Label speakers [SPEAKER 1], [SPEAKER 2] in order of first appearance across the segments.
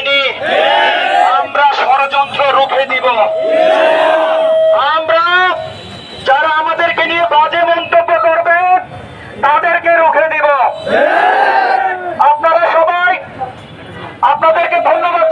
[SPEAKER 1] হয়নি আমরা ষড়যন্ত্র রুখে দিব। আমরা যারা আমাদেরকে নিয়ে বাজে মন্তব্য করবে, তাদেরকে রুখে দিব। আপনারা সবাই আপনাদেরকে ধন্যবাদ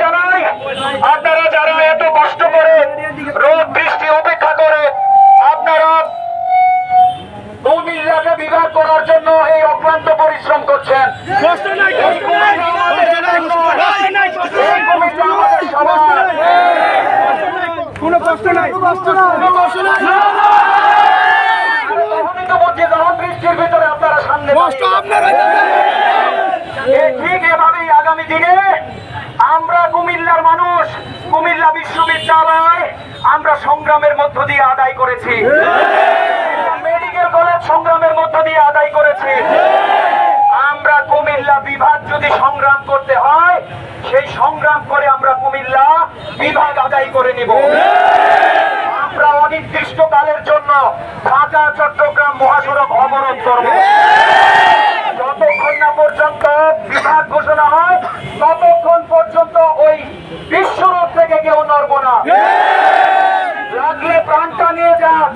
[SPEAKER 1] ঠিক এভাবেই আগামী দিনে আমরা কুমিল্লার মানুষ, কুমিল্লা বিশ্ববিদ্যালয় আমরা সংগ্রামের মধ্য দিয়ে আদায় করেছি। মেডিকেল কলেজ সংগ্রামের মধ্য দিয়ে আদায় করেছি। আমরা কুমিল্লা বিভাগ যদি সংগ্রাম করতে হয়, সেই সংগ্রাম করে আমরা কুমিল্লা বিভাগ আদায় করে নিব। আমরা অনির্দিষ্ট কালের জন্য ঢাকা চট্টগ্রাম মহাসড়ক অবরোধ করব। যতক্ষণ না পর্যন্ত বিভাগ ঘোষণা হয়, ততক্ষণ পর্যন্ত ওই বিশ্বরোধ থেকে কেউ নড়বো না। লাগলে প্রাণটা নিয়ে যাক।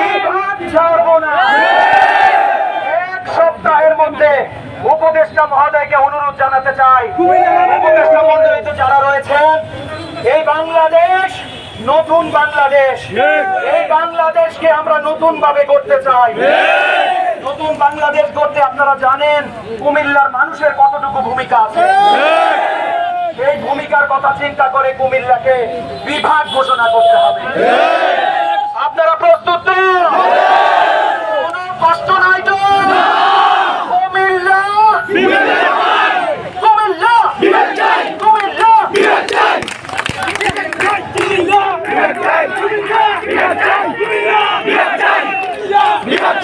[SPEAKER 1] বিভাগ ছাড়বো না। এক সপ্তাহের মধ্যে উপদেষ্টা মহোদয়কে অনুরোধ জানাতে চাই। উপদেষ্টা মন্ডলীতে যারা রয়েছেন, এই বাংলাদেশ নতুন বাংলাদেশ। এই বাংলাদেশকে আমরা নতুন ভাবে করতে চাই নতুন বাংলাদেশ করতে আপনারা জানেন কুমিল্লার মানুষের কতটুকু ভূমিকা আছে। সেই ভূমিকার কথা চিন্তা করে কুমিল্লাকে বিভাগ ঘোষণা করতে হবে। আপনারা প্রস্তুত